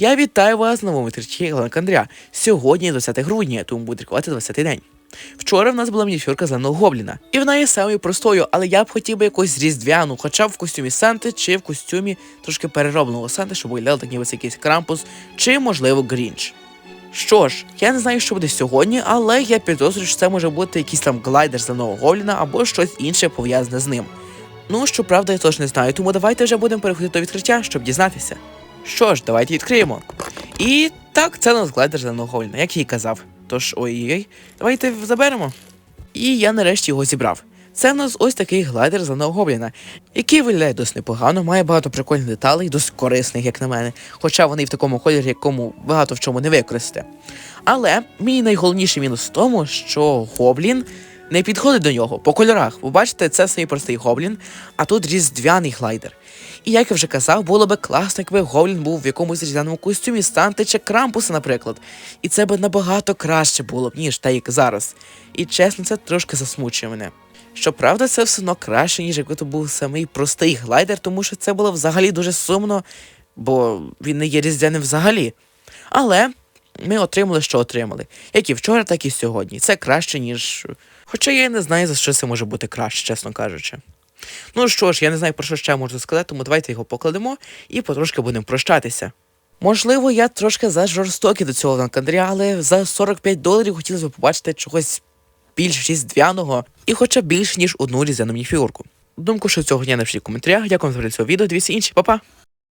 Я вітаю вас на новому відкритті Гандря. Сьогодні 20 грудня, тому буде рахувати 20-й день. Вчора в нас була мініфюрка зеленого гобліна, і вона є самою простою, але я б хотів би якусь різдвяну, хоча б в костюмі Санти чи в костюмі трошки переробленого Санти, щоб виглядав так ніби якийсь крампус, чи, можливо, Грінч. Що ж, я не знаю, що буде сьогодні, але я підозрюю, що це може бути якийсь там глайдер зеленого гобліна або щось інше пов'язане з ним. Ну, щоправда, я точно не знаю, тому давайте вже будемо переходити до відкриття, щоб дізнатися. Що ж, давайте відкриємо. І так, це нас глайдер зеленого як я і казав. Тож, ой-ой, давайте заберемо. І я нарешті його зібрав. Це в нас ось такий глайдер зеленого гобліна, який виглядає досить непогано, має багато прикольних деталей, досить корисних, як на мене, хоча вони в такому кольорі, якому багато в чому не використати. Але мій найголовніший мінус в тому, що гоблін не підходить до нього по кольорах. Ви бачите, це свій простий гоблін, а тут різдвяний глайдер. І як я вже казав, було би класно, якби гоблін був в якомусь різдвяному костюмі Санти чи Крампуса, наприклад. І це би набагато краще було б, ніж те, як зараз. І чесно, це трошки засмучує мене. Щоправда, це все одно краще, ніж якби то був самий простий глайдер, тому що це було взагалі дуже сумно, бо він не є різдвяним взагалі. Але ми отримали, що отримали. Як і вчора, так і сьогодні. Це краще, ніж. Хоча я не знаю, за що це може бути краще, чесно кажучи. Ну що ж, я не знаю, про що ще можу сказати, тому давайте його покладемо і потрошки будемо прощатися. Можливо, я трошки зажорстокий до цього ланкандря, але за 45 доларів хотілося б побачити чогось більш різдвяного і хоча б більш ніж одну різдвяну мініфігурку. Думку, що цього дня напишіть в коментарях. Дякую за цього відео. Дивіться інші, па-па!